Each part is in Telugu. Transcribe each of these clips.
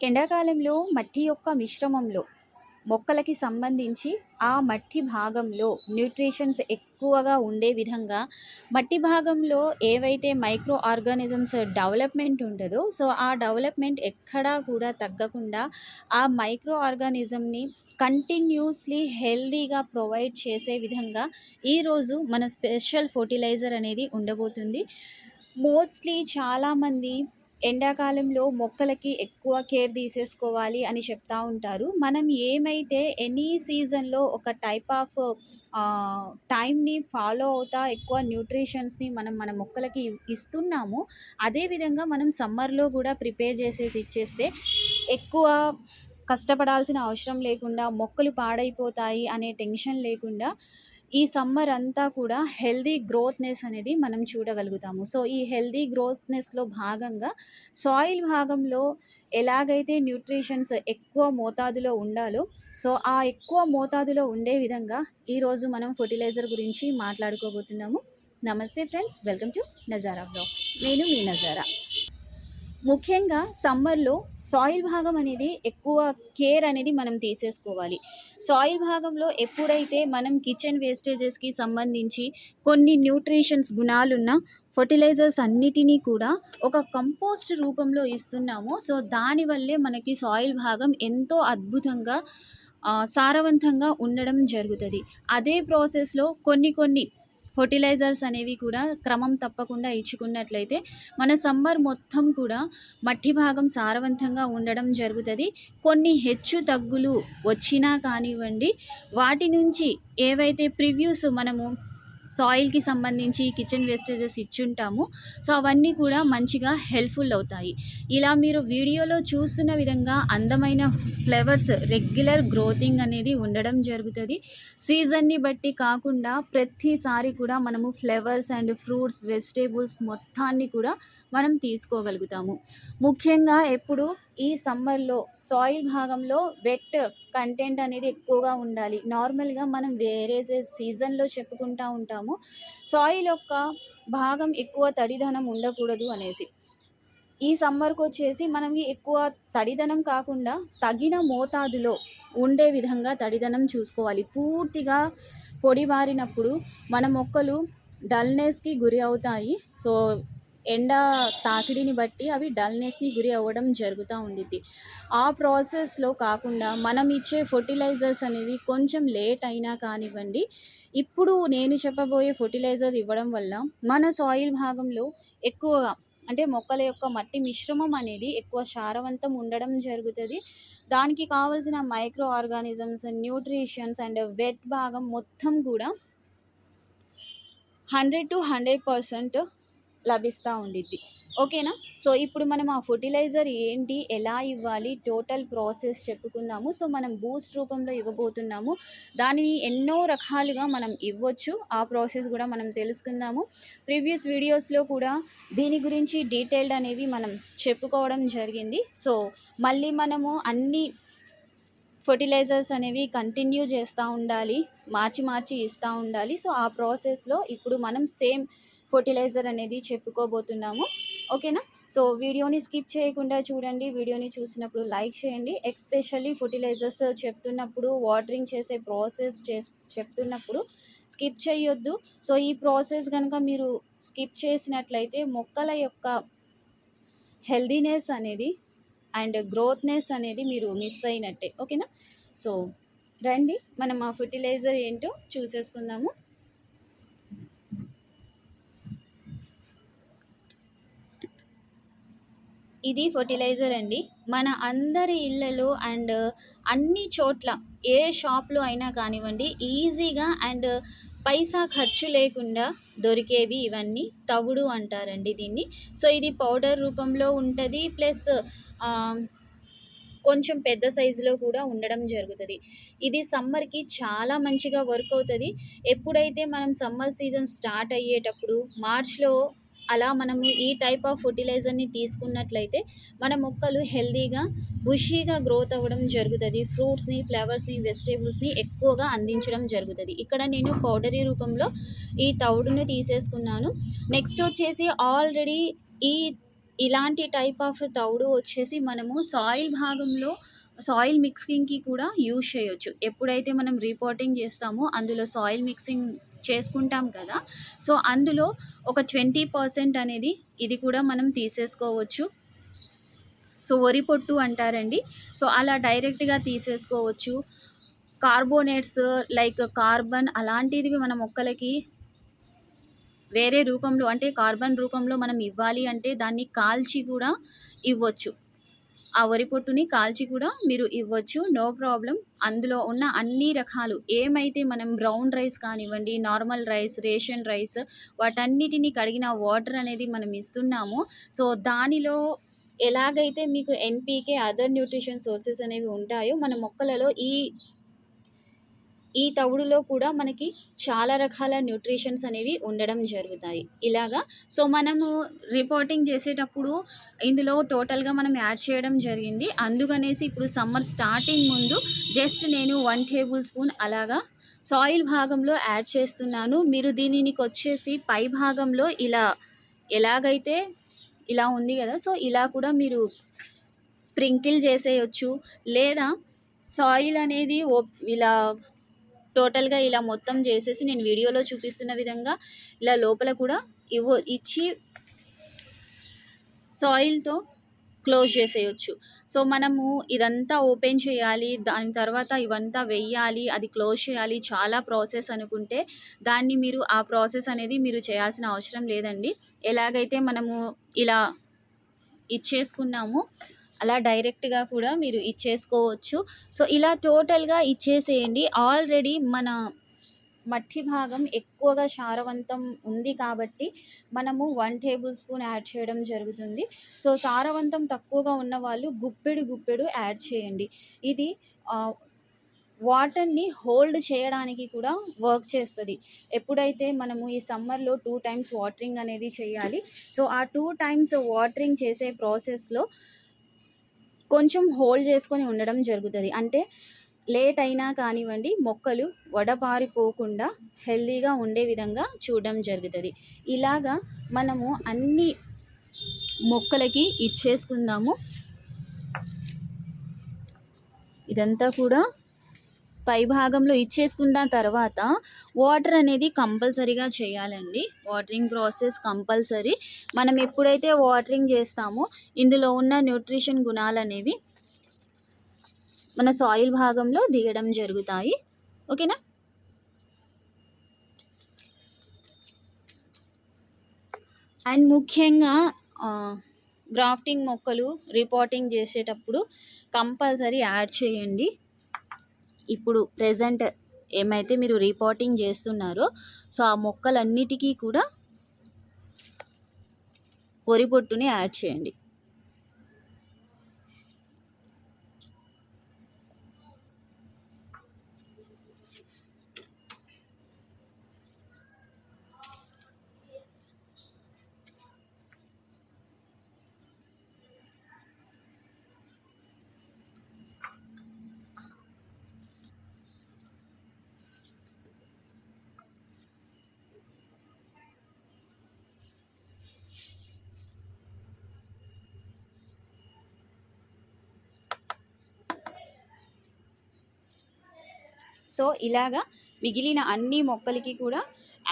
ఎండాకాలంలో మట్టి యొక్క మిశ్రమంలో మొక్కలకి సంబంధించి ఆ మట్టి భాగంలో న్యూట్రిషన్స్ ఎక్కువగా ఉండే విధంగా మట్టి భాగంలో ఏవైతే మైక్రో ఆర్గానిజమ్స్ డెవలప్మెంట్ ఉంటుందో సో ఆ డెవలప్మెంట్ ఎక్కడా కూడా తగ్గకుండా ఆ మైక్రో ఆర్గానిజంని కంటిన్యూస్లీ హెల్దీగా ప్రొవైడ్ చేసే విధంగా ఈరోజు మన స్పెషల్ ఫర్టిలైజర్ అనేది ఉండబోతుంది. మోస్ట్లీ చాలామంది ఎండాకాలంలో మొక్కలకి ఎక్కువ కేర్ తీసేసుకోవాలి అని చెప్తా ఉంటారు. మనం ఏమైతే ఎనీ సీజన్లో ఒక టైప్ ఆఫ్ టైంని ఫాలో అవుతా ఎక్కువ న్యూట్రిషన్స్ని మనం మన మొక్కలకి ఇస్తున్నాము అదేవిధంగా మనం సమ్మర్లో కూడా ప్రిపేర్ చేసేసి ఇచ్చేస్తే ఎక్కువ కష్టపడాల్సిన అవసరం లేకుండా మొక్కలు పాడైపోతాయి అనే టెన్షన్ లేకుండా ఈ సమ్మర్ అంతా కూడా హెల్దీ గ్రోత్నెస్ అనేది మనం చూడగలుగుతాము. సో ఈ హెల్దీ గ్రోత్నెస్లో భాగంగా సాయిల్ భాగంలో ఎలాగైతే న్యూట్రిషన్స్ ఎక్కువ మోతాదులో ఉండాలో సో ఆ ఎక్కువ మోతాదులో ఉండే విధంగా ఈరోజు మనం ఫర్టిలైజర్ గురించి మాట్లాడుకోబోతున్నాము. నమస్తే friends welcome to Nazara blogs. నేను మీ నజారా. ముఖ్యంగా సమ్మర్లో సాయిల్ భాగం అనేది ఎక్కువ కేర్ అనేది మనం తీసేసుకోవాలి. సాయిల్ భాగంలో ఎప్పుడైతే మనం కిచెన్ వేస్టేజెస్కి సంబంధించి కొన్ని న్యూట్రిషన్స్ గుణాలున్న ఫర్టిలైజర్స్ అన్నిటినీ కూడా ఒక కంపోస్ట్ రూపంలో ఇస్తున్నామో. సో దానివల్లే మనకి సాయిల్ భాగం ఎంతో అద్భుతంగా సారవంతంగా ఉండడం జరుగుతుంది. అదే ప్రాసెస్లో కొన్ని కొన్ని ఫర్టిలైజర్స్ అనేవి కూడా క్రమం తప్పకుండా ఇచ్చుకున్నట్లయితే మన సమ్మర్ మొత్తం కూడా మట్టి భాగం సారవంతంగా ఉండడం జరుగుతుంది. కొన్ని హెచ్చు తగ్గులు వచ్చినా కానివ్వండి వాటి నుంచి ఏవైతే ప్రివ్యూస్ మనము సాయిల్కి సంబంధించి కిచెన్ వేస్టేజెస్ ఇచ్చుంటాము. సో అవన్నీ కూడా మంచిగా హెల్ప్ఫుల్ అవుతాయి. ఇలా మీరు వీడియోలో చూస్తున్న విధంగా అందమైన ఫ్లవర్స్ రెగ్యులర్ గ్రోతింగ్ అనేది ఉండడం జరుగుతుంది. సీజన్ని బట్టి కాకుండా ప్రతిసారి కూడా మనము ఫ్లవర్స్ అండ్ ఫ్రూట్స్ వెజిటేబుల్స్ మొత్తాన్ని కూడా మనం తీసుకోగలుగుతాము. ముఖ్యంగా ఎప్పుడు ఈ సమ్మర్లో సాయిల్ భాగంలో వెట్ కంటెంట్ అనేది ఎక్కువగా ఉండాలి. నార్మల్గా మనం వేరే సీజన్లో చెప్పుకుంటూ ఉంటాము. సాయిల్ యొక్క భాగం ఎక్కువ తడిదనం ఉండకూడదు అనేసి. ఈ సమ్మర్కి వచ్చేసి మనకి ఎక్కువ తడిదనం కాకుండా తగిన మోతాదులో ఉండే విధంగా తడిదనం చూసుకోవాలి. పూర్తిగా పొడి బారినప్పుడు మన మొక్కలు డల్నెస్కి గురి అవుతాయి. సో ఎండ తాకిడిని బట్టి అవి డల్నెస్ని గురి అవ్వడం జరుగుతూ ఉండిద్ది. ఆ ప్రాసెస్లో కాకుండా మనం ఇచ్చే ఫర్టిలైజర్స్ అనేవి కొంచెం లేట్ అయినా కానివ్వండి ఇప్పుడు నేను చెప్పబోయే ఫర్టిలైజర్ ఇవ్వడం వల్ల మన సాయిల్ భాగంలో ఎక్కువగా అంటే మొక్కల యొక్క మట్టి మిశ్రమం అనేది ఎక్కువ సారవంతం ఉండడం జరుగుతుంది. దానికి కావలసిన micro organisms nutritions and wet భాగం మొత్తం కూడా హండ్రెడ్ టు హండ్రెడ్ పర్సెంట్ లభిస్తూ ఉండిద్ది. ఓకేనా? సో ఇప్పుడు మనం ఆ ఫర్టిలైజర్ ఏంటి ఎలా ఇవ్వాలి టోటల్ ప్రాసెస్ చెప్పుకుందాము. సో మనం బూస్ట్ రూపంలో ఇవ్వబోతున్నాము. దానిని ఎన్నో రకాలుగా మనం ఇవ్వచ్చు. ఆ ప్రాసెస్ కూడా మనం తెలుసుకుందాము. ప్రీవియస్ వీడియోస్లో కూడా దీని గురించి డీటెయిల్డ్ అనేవి మనం చెప్పుకోవడం జరిగింది. సో మళ్ళీ మనము అన్ని ఫర్టిలైజర్స్ అనేవి కంటిన్యూ చేస్తూ ఉండాలి. మార్చి మార్చి ఇస్తూ ఉండాలి. సో ఆ ప్రాసెస్లో ఇప్పుడు మనం సేమ్ ఫర్టిలైజర్ అనేది చెప్పుకోబోతున్నాము. ఓకేనా? సో వీడియోని స్కిప్ చేయకుండా చూడండి. వీడియోని చూసినప్పుడు లైక్ చేయండి. ఎక్స్పెషల్లీ ఫర్టిలైజర్స్ చెప్తున్నప్పుడు వాటరింగ్ చేసే ప్రాసెస్ చే చెప్తున్నప్పుడు స్కిప్ చేయొద్దు. సో ఈ ప్రాసెస్ కనుక మీరు స్కిప్ చేసినట్లయితే మొక్కల యొక్క హెల్దీనెస్ అనేది అండ్ గ్రోత్నెస్ అనేది మీరు మిస్ అయినట్టే. ఓకేనా? సో రండి. మనం ఆ ఫర్టిలైజర్ ఏంటో చూసేసుకుందాము. ఇది ఫర్టిలైజర్ అండి. మన అందరి ఇళ్ళలో అండ్ అన్ని చోట్ల ఏ షాప్లో అయినా కానివ్వండి ఈజీగా అండ్ పైసా ఖర్చు లేకుండా దొరికేవి ఇవన్నీ తవుడు అంటారండి దీన్ని. సో ఇది పౌడర్ రూపంలో ఉంటుంది ప్లస్ కొంచెం పెద్ద సైజులో కూడా ఉండడం జరుగుతుంది. ఇది సమ్మర్కి చాలా మంచిగా వర్క్ అవుతుంది. ఎప్పుడైతే మనం సమ్మర్ సీజన్ స్టార్ట్ అయ్యేటప్పుడు మార్చ్లో అలా మనము ఈ టైప్ ఆఫ్ ఫర్టిలైజర్ని తీసుకున్నట్లయితే మన మొక్కలు హెల్దీగా బుషీగా గ్రోత్ అవ్వడం జరుగుతుంది. ఫ్రూట్స్ని ఫ్లవర్స్ని వెజిటేబుల్స్ని ఎక్కువగా అందించడం జరుగుతుంది. ఇక్కడ నేను పౌడరీ రూపంలో ఈ తౌడును తీసేసుకున్నాను. నెక్స్ట్ వచ్చేసి ఆల్రెడీ ఈ ఇలాంటి టైప్ ఆఫ్ తవుడు వచ్చేసి మనము సాయిల్ భాగంలో సాయిల్ మిక్సింగ్‌కి కూడా యూజ్ చేయొచ్చు. ఎప్పుడైతే మనం రిపోర్టింగ్ చేస్తామో అందులో సాయిల్ మిక్సింగ్ చేసుకుంటాం కదా! సో, అందులో ఒక 20% అనేది ఇది కూడా మనం తీసేసుకోవచ్చు. సో, వరి పొట్టు అంటారండి. సో, అలా డైరెక్ట్‌గా తీసేసుకోవచ్చు. కార్బోనేట్స్ లైక్ కార్బన్ అలాంటివి మన మొక్కలకి వేరే రూపంలో అంటే కార్బన్ రూపంలో మనం ఇవ్వాలి అంటే దాన్ని కాల్చి కూడా ఇవ్వచ్చు. ఆ వరి పొట్టుని కాల్చి కూడా మీరు ఇవ్వచ్చు. నో ప్రాబ్లం అందులో ఉన్న అన్ని రకాలు ఏమైతే మనం బ్రౌన్ రైస్ కానివ్వండి, నార్మల్ రైస్, రేషన్ రైస్ వాటన్నిటిని కడిగిన వాటర్ అనేది మనం ఇస్తున్నామో సో, దానిలో ఎలాగైతే మీకు ఎన్‌పీకే, అదర్ న్యూట్రిషన్ సోర్సెస్ అనేవి ఉంటాయో మన మొక్కలలో ఈ ఈ తవుడులో కూడా మనకి చాలా రకాల న్యూట్రిషన్స్ అనేవి ఉండడం జరుగుతాయి. ఇలాగా సో, మనము రిపోర్టింగ్ చేసేటప్పుడు ఇందులో టోటల్‌గా మనం యాడ్ చేయడం జరిగింది. అందుకనేసి ఇప్పుడు సమ్మర్ స్టార్టింగ్ ముందు జస్ట్ నేను వన్ టేబుల్ స్పూన్ అలాగా సాయిల్ భాగంలో యాడ్ చేస్తున్నాను. మీరు దీనినికొచ్చేసి పై భాగంలో ఇలా ఎలాగైతే ఇలా ఉంది కదా సో, ఇలా కూడా మీరు స్ప్రింకిల్ చేసేయొచ్చు. లేదా సాయిల్ అనేది ఓ ఇలా టోటల్‌గా ఇలా మొత్తం చేసేసి నేను వీడియోలో చూపిస్తున్న విధంగా ఇలా లోపల కూడా ఇవ్వ ఇచ్చి సాయిల్‌తో క్లోజ్ చేసేయచ్చు సో, మనము ఇదంతా ఓపెన్ చేయాలి. దాని తర్వాత ఇవంతా వెయ్యాలి. అది క్లోజ్ చేయాలి. చాలా ప్రాసెస్ అనుకుంటే దాన్ని మీరు ఆ ప్రాసెస్ అనేది మీరు చేయాల్సిన అవసరం లేదండి. ఎలాగైతే మనము ఇలా ఇచ్చేసుకున్నామో అలా డైరెక్ట్‌గా కూడా మీరు ఇచ్చేసుకోవచ్చు. సో, ఇలా టోటల్‌గా ఇచ్చేసేయండి. ఆల్రెడీ మన మట్టి భాగం ఎక్కువగా సారవంతం ఉంది కాబట్టి మనము వన్ టేబుల్ స్పూన్ యాడ్ చేయడం జరుగుతుంది. సో, సారవంతం తక్కువగా ఉన్న వాళ్ళు గుప్పెడు గుప్పెడు యాడ్ చేయండి. ఇది వాటర్‌ని హోల్డ్ చేయడానికి కూడా వర్క్ చేస్తుంది ఎప్పుడైతే మనము ఈ సమ్మర్‌లో టూ టైమ్స్ వాటరింగ్ అనేది చేయాలి. సో, ఆ టూ టైమ్స్ వాటరింగ్ చేసే ప్రాసెస్‌లో కొంచెం హోల్డ్ చేసుకొని ఉండడం జరుగుతుంది అంటే లేట్ అయినా కానివ్వండి మొక్కలు వడపారిపోకుండా హెల్తీగా ఉండే విధంగా చూడడం జరుగుతుంది ఇలాగా మనము అన్ని మొక్కలకి ఇచ్చేసుకుందాము. ఇదంతా కూడా పై భాగంలో ఇచ్చేసుకున్న తర్వాత వాటర్ అనేది కంపల్సరీగా చేయాలండి. వాటరింగ్ ప్రాసెస్ కంపల్సరీ. మనం ఎప్పుడైతే వాటరింగ్ చేస్తామో ఇందులో ఉన్న న్యూట్రిషన్ గుణాలు అనేవి మన సాయిల్ భాగంలో దిగడం జరుగుతాయి. ఓకేనా? అండ్ ముఖ్యంగా గ్రాఫ్టింగ్ మొక్కలు రిపోర్టింగ్ చేసేటప్పుడు కంపల్సరీ యాడ్ చేయండి. ఇప్పుడు ప్రెజెంట్ ఏమైతే మీరు రిపోర్టింగ్ చేస్తున్నారో సో, ఆ మొక్కలన్నిటికీ కూడా వరి పొట్టుని యాడ్ చేయండి. సో, ఇలాగా మిగిలిన అన్ని మొక్కలకి కూడా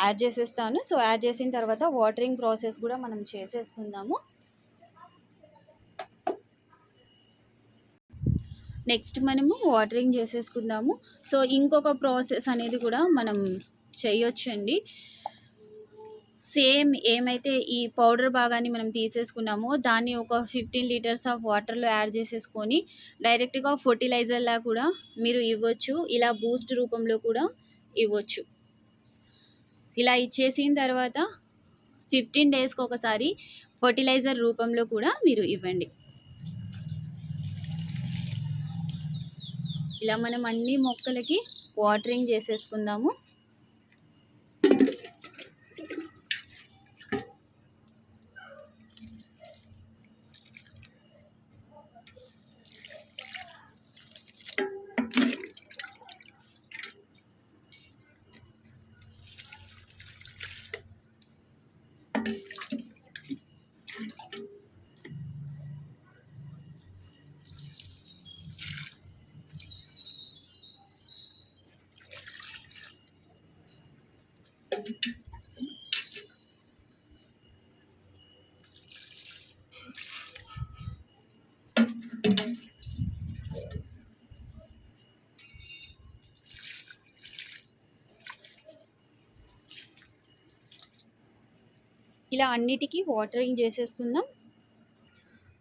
యాడ్ చేసేస్తాను. సో, యాడ్ చేసిన తర్వాత వాటరింగ్ ప్రాసెస్ కూడా మనం చేసేసుకుందాము. నెక్స్ట్ మనము వాటరింగ్ చేసేసుకుందాము. సో, ఇంకొక ప్రాసెస్ అనేది కూడా మనం చేయొచ్చండి. సేమ్ ఏమైతే ఈ పౌడర్ భాగాన్ని మనం తీసేసుకున్నామో దాన్ని ఒక 15 లీటర్స్ ఆఫ్ వాటర్‌లో యాడ్ చేసేసుకొని డైరెక్ట్‌గా ఫర్టిలైజర్లా కూడా మీరు ఇవ్వచ్చు. ఇలా బూస్ట్ రూపంలో కూడా ఇవ్వచ్చు. ఇలా ఇచ్చేసిన తర్వాత 15 డేస్‌కి ఒకసారి ఫర్టిలైజర్ రూపంలో కూడా మీరు ఇవ్వండి. ఇలా మనం అన్ని మొక్కలకి వాటరింగ్ చేసేసుకుందాము. ఇలా అన్నిటికీ వాటరింగ్ చేసేసుకుందాం.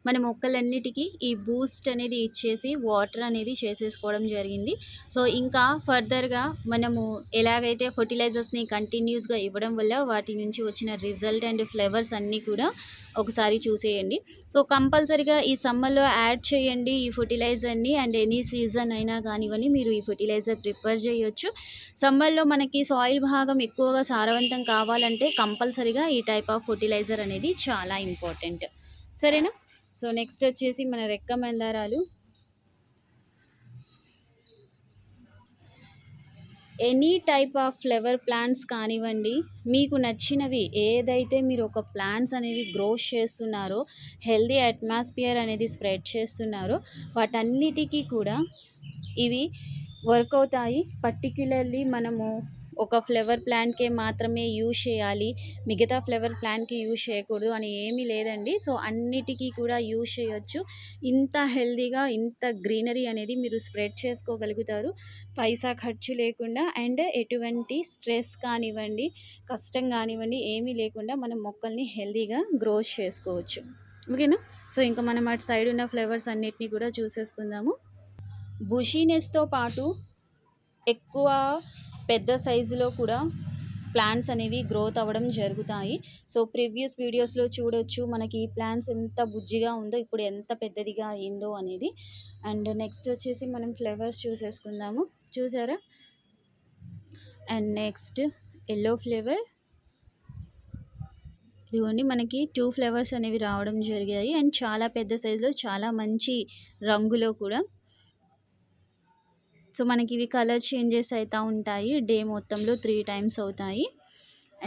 మన మొక్కలన్నిటికీ ఈ బూస్ట్ అనేది ఇచ్చేసి వాటర్ అనేది చేసేసుకోవడం జరిగింది. సో ఇంకా ఫర్దర్గా మనము ఎలాగైతే ఫర్టిలైజర్స్ని కంటిన్యూస్గా ఇవ్వడం వల్ల వాటి నుంచి వచ్చిన రిజల్ట్ అండ్ ఫ్లేవర్స్ అన్నీ కూడా ఒకసారి చూసేయండి. సో కంపల్సరిగా ఈ సమ్మర్లో యాడ్ చేయండి ఈ ఫర్టిలైజర్ని అండ్ ఎనీ సీజన్ అయినా కానివ్వండి మీరు ఈ ఫర్టిలైజర్ ప్రిఫర్ చేయొచ్చు. సమ్మర్లో మనకి సాయిల్ భాగం ఎక్కువగా సారవంతం కావాలంటే కంపల్సరీగా ఈ టైప్ ఆఫ్ ఫర్టిలైజర్ అనేది చాలా ఇంపార్టెంట్. సరేనా? సో నెక్స్ట్ వచ్చేసి మన రెక్క మందారాలు. Any type of flower plants కానివ్వండి మీకు నచ్చినవి ఏదైతే మీరు ఒక ప్లాంట్స్ అనేవి గ్రోత్ చేస్తున్నారో హెల్దీ అట్మాస్ఫియర్ అనేది స్ప్రెడ్ చేస్తున్నారో వాటన్నిటికీ కూడా ఇవి వర్క్ అవుతాయి. పర్టిక్యులర్లీ మనము ఒక ఫ్లవర్ ప్లాంట్కే మాత్రమే యూజ్ చేయాలి. మిగతా ఫ్లవర్ ప్లాంట్కి యూజ్ చేయకూడదు అని ఏమీ లేదండి. సో అన్నిటికీ కూడా యూజ్ చేయొచ్చు. ఇంత హెల్దీగా ఇంత గ్రీనరీ అనేది మీరు స్ప్రెడ్ చేసుకోగలుగుతారు. పైసా ఖర్చు లేకుండా అండ్ ఎటువంటి స్ట్రెస్ కానివ్వండి కష్టం కానివ్వండి ఏమీ లేకుండా మనం మొక్కల్ని హెల్దీగా గ్రో చేసుకోవచ్చు. ఓకేనా? సో ఇంకా మనం అటు సైడ్ ఉన్న ఫ్లేవర్స్ అన్నిటిని కూడా చూసేసుకుందాము. బుషీనెస్తో పాటు ఎక్కువ పెద్ద సైజులో కూడా ప్లాంట్స్ అనేవి గ్రోత్ అవ్వడం జరుగుతాయి. సో ప్రీవియస్ వీడియోస్లో చూడొచ్చు మనకి ఈ ప్లాంట్స్ ఎంత బుజ్జిగా ఉందో ఇప్పుడు ఎంత పెద్దదిగా అయిందో అనేది. అండ్ నెక్స్ట్ వచ్చేసి మనం ఫ్లేవర్స్ చూసేసుకుందాము. చూసారా? And next yellow flavour. ఇదిగోండి మనకి టూ ఫ్లేవర్స్ అనేవి రావడం జరిగాయి. అండ్ చాలా పెద్ద సైజులో చాలా మంచి రంగులో కూడా సో మనకి ఇవి కలర్ చేంజెస్ అవుతూ ఉంటాయి. డే మొత్తంలో త్రీ టైమ్స్ అవుతాయి.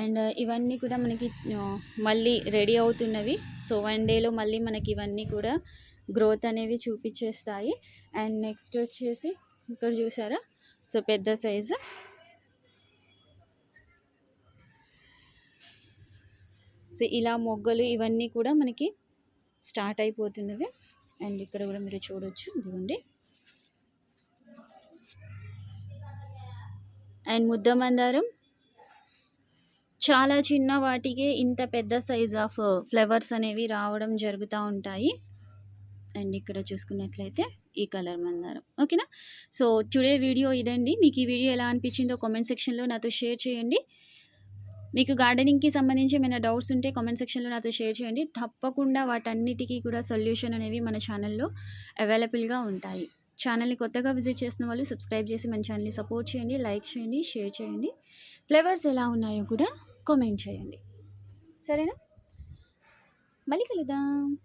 అండ్ ఇవన్నీ కూడా మనకి మళ్ళీ రెడీ అవుతున్నవి. సో వన్ డేలో మళ్ళీ మనకి ఇవన్నీ కూడా గ్రోత్ అనేవి చూపించేస్తాయి అండ్ నెక్స్ట్ వచ్చేసి ఇక్కడ చూసారా? సో పెద్ద సైజు. సో ఇలా మొగ్గలు ఇవన్నీ కూడా మనకి స్టార్ట్ అయిపోతున్నవి. అండ్ ఇక్కడ కూడా మీరు చూడొచ్చు. ఇదిగోండి. అండ్ ముద్ద మందారం చాలా చిన్న వాటికే ఇంత పెద్ద సైజ్ ఆఫ్ ఫ్లవర్స్ అనేవి రావడం జరుగుతూ ఉంటాయి. అండ్ ఇక్కడ చూసుకున్నట్లయితే ఈ కలర్ మందారం. ఓకేనా? సో టుడే వీడియో ఇదండి. మీకు ఈ వీడియో ఎలా అనిపించిందో కామెంట్ సెక్షన్లో నాతో షేర్ చేయండి. మీకు గార్డెనింగ్కి సంబంధించి ఏమైనా డౌట్స్ ఉంటే కామెంట్ సెక్షన్లో నాతో షేర్ చేయండి. తప్పకుండా వాటన్నిటికీ కూడా సొల్యూషన్ అనేవి మన ఛానల్లో అవైలబుల్గా ఉంటాయి. ఛానల్ని కొత్తగా విజిట్ చేసిన వాళ్ళు సబ్స్క్రైబ్ చేసి మన ఛానల్ని సపోర్ట్ చేయండి లైక్ చేయండి షేర్ చేయండి. ఫ్లేవర్స్ ఎలా ఉన్నాయో కూడా కామెంట్ చేయండి. సరేనా? మళ్ళీ కలుద్దాం.